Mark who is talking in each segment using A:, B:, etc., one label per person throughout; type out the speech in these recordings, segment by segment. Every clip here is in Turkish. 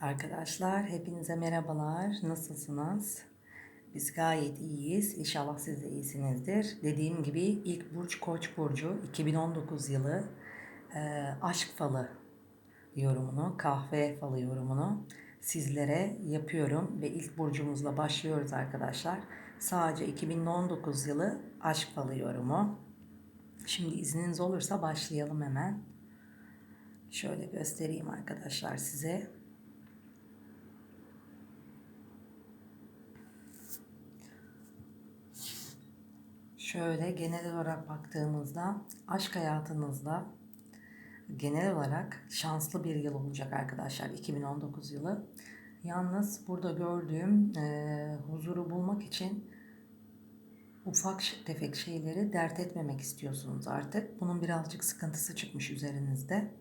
A: Arkadaşlar hepinize merhabalar. Nasılsınız? Biz gayet iyiyiz. İnşallah siz de iyisinizdir. Dediğim gibi ilk burç Koç burcu 2019 yılı e, aşk falı yorumunu, kahve falı yorumunu sizlere yapıyorum ve ilk burcumuzla başlıyoruz arkadaşlar. Sadece 2019 yılı aşk falı yorumu. Şimdi izniniz olursa başlayalım hemen. Şöyle göstereyim arkadaşlar size. Şöyle genel olarak baktığımızda aşk hayatınızda genel olarak şanslı bir yıl olacak arkadaşlar 2019 yılı. Yalnız burada gördüğüm e, huzuru bulmak için ufak tefek şeyleri dert etmemek istiyorsunuz artık. Bunun birazcık sıkıntısı çıkmış üzerinizde.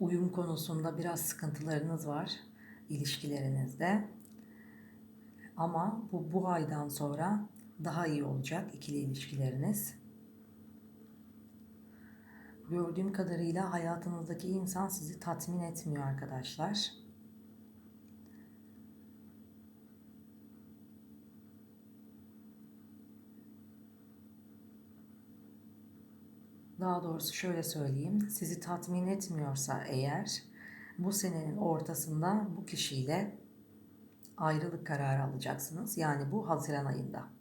A: Uyum konusunda biraz sıkıntılarınız var ilişkilerinizde. Ama bu bu aydan sonra daha iyi olacak ikili ilişkileriniz. Gördüğüm kadarıyla hayatınızdaki insan sizi tatmin etmiyor arkadaşlar. Daha doğrusu şöyle söyleyeyim. Sizi tatmin etmiyorsa eğer bu senenin ortasında bu kişiyle ayrılık kararı alacaksınız. Yani bu Haziran ayında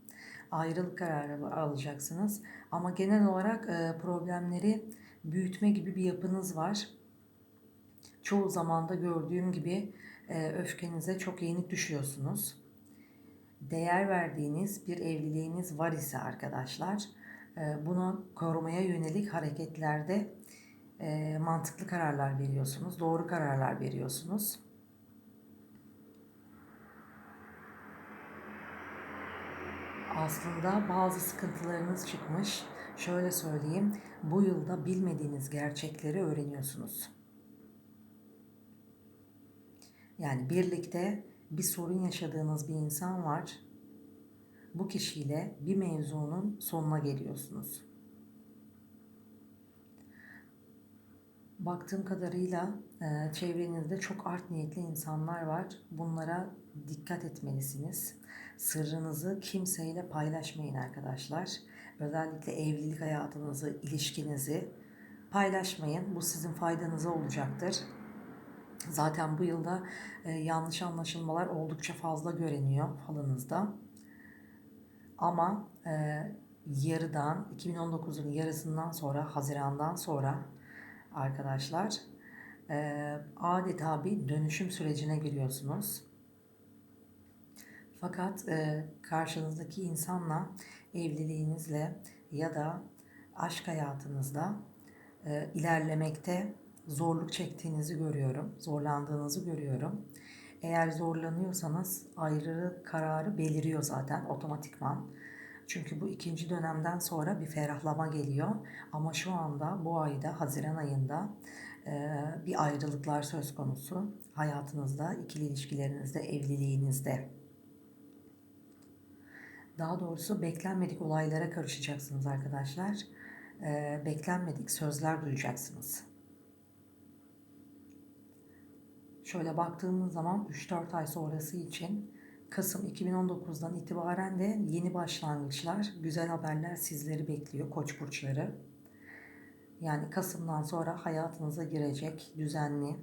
A: ayrılık kararı alacaksınız. Ama genel olarak e, problemleri büyütme gibi bir yapınız var. Çoğu zamanda gördüğüm gibi e, öfkenize çok yenik düşüyorsunuz. Değer verdiğiniz bir evliliğiniz var ise arkadaşlar, e, bunu korumaya yönelik hareketlerde mantıklı kararlar veriyorsunuz, doğru kararlar veriyorsunuz. Aslında bazı sıkıntılarınız çıkmış. Şöyle söyleyeyim, bu yılda bilmediğiniz gerçekleri öğreniyorsunuz. Yani birlikte bir sorun yaşadığınız bir insan var. Bu kişiyle bir mevzunun sonuna geliyorsunuz. Baktığım kadarıyla e, çevrenizde çok art niyetli insanlar var. Bunlara dikkat etmelisiniz. Sırrınızı kimseyle paylaşmayın arkadaşlar. Özellikle evlilik hayatınızı, ilişkinizi paylaşmayın. Bu sizin faydanıza olacaktır. Zaten bu yılda e, yanlış anlaşılmalar oldukça fazla görünüyor falınızda. Ama e, yarıdan, 2019'un yarısından sonra, Haziran'dan sonra arkadaşlar e, adeta bir dönüşüm sürecine giriyorsunuz. Fakat e, karşınızdaki insanla evliliğinizle ya da aşk hayatınızda e, ilerlemekte zorluk çektiğinizi görüyorum, zorlandığınızı görüyorum. Eğer zorlanıyorsanız ayrı kararı beliriyor zaten otomatikman. Çünkü bu ikinci dönemden sonra bir ferahlama geliyor. Ama şu anda bu ayda, Haziran ayında e, bir ayrılıklar söz konusu. Hayatınızda, ikili ilişkilerinizde, evliliğinizde. Daha doğrusu beklenmedik olaylara karışacaksınız arkadaşlar. E, beklenmedik sözler duyacaksınız. Şöyle baktığımız zaman 3-4 ay sonrası için Kasım 2019'dan itibaren de yeni başlangıçlar, güzel haberler sizleri bekliyor koç burçları. Yani Kasım'dan sonra hayatınıza girecek düzenli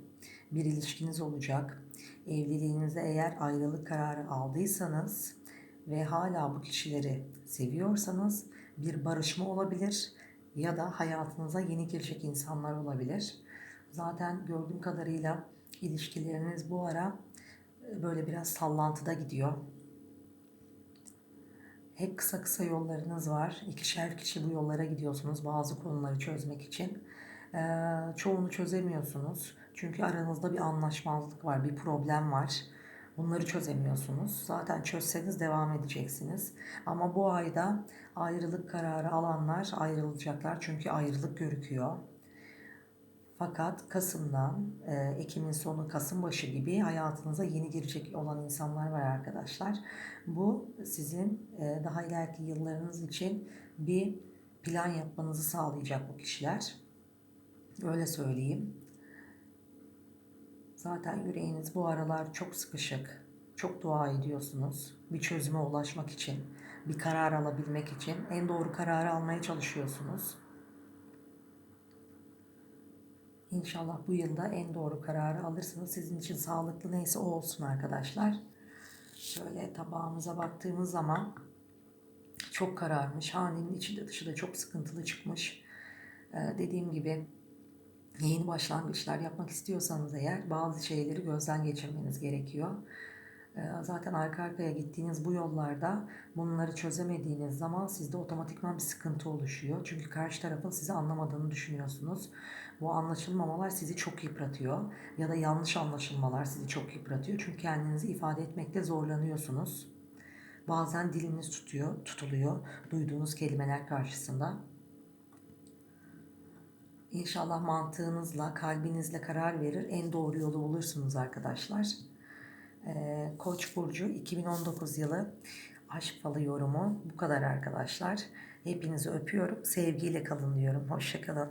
A: bir ilişkiniz olacak. Evliliğinizde eğer ayrılık kararı aldıysanız ve hala bu kişileri seviyorsanız bir barışma olabilir ya da hayatınıza yeni girecek insanlar olabilir. Zaten gördüğüm kadarıyla ilişkileriniz bu ara böyle biraz sallantıda gidiyor. Hep kısa kısa yollarınız var. İkişer kişi bu yollara gidiyorsunuz bazı konuları çözmek için. Ee, çoğunu çözemiyorsunuz. Çünkü aranızda bir anlaşmazlık var, bir problem var. Bunları çözemiyorsunuz. Zaten çözseniz devam edeceksiniz. Ama bu ayda ayrılık kararı alanlar ayrılacaklar. Çünkü ayrılık görüküyor. Fakat Kasım'dan e, Ekim'in sonu Kasım başı gibi hayatınıza yeni girecek olan insanlar var arkadaşlar. Bu sizin e, daha ileriki yıllarınız için bir plan yapmanızı sağlayacak bu kişiler. Öyle söyleyeyim. Zaten yüreğiniz bu aralar çok sıkışık. Çok dua ediyorsunuz. Bir çözüme ulaşmak için, bir karar alabilmek için en doğru kararı almaya çalışıyorsunuz. İnşallah bu yılda en doğru kararı alırsınız. Sizin için sağlıklı neyse o olsun arkadaşlar. Şöyle tabağımıza baktığımız zaman çok kararmış. Hanenin içi de dışı da çok sıkıntılı çıkmış. Ee, dediğim gibi yeni başlangıçlar yapmak istiyorsanız eğer bazı şeyleri gözden geçirmeniz gerekiyor. Ee, Zaten arka arkaya gittiğiniz bu yollarda bunları çözemediğiniz zaman sizde otomatikman bir sıkıntı oluşuyor. Çünkü karşı tarafın sizi anlamadığını düşünüyorsunuz. Bu anlaşılmamalar sizi çok yıpratıyor. Ya da yanlış anlaşılmalar sizi çok yıpratıyor. Çünkü kendinizi ifade etmekte zorlanıyorsunuz. Bazen diliniz tutuyor, tutuluyor duyduğunuz kelimeler karşısında. İnşallah mantığınızla, kalbinizle karar verir, en doğru yolu bulursunuz arkadaşlar. Ee, Koç burcu 2019 yılı aşk falı yorumu bu kadar arkadaşlar. Hepinizi öpüyorum. Sevgiyle kalın diyorum. Hoşçakalın.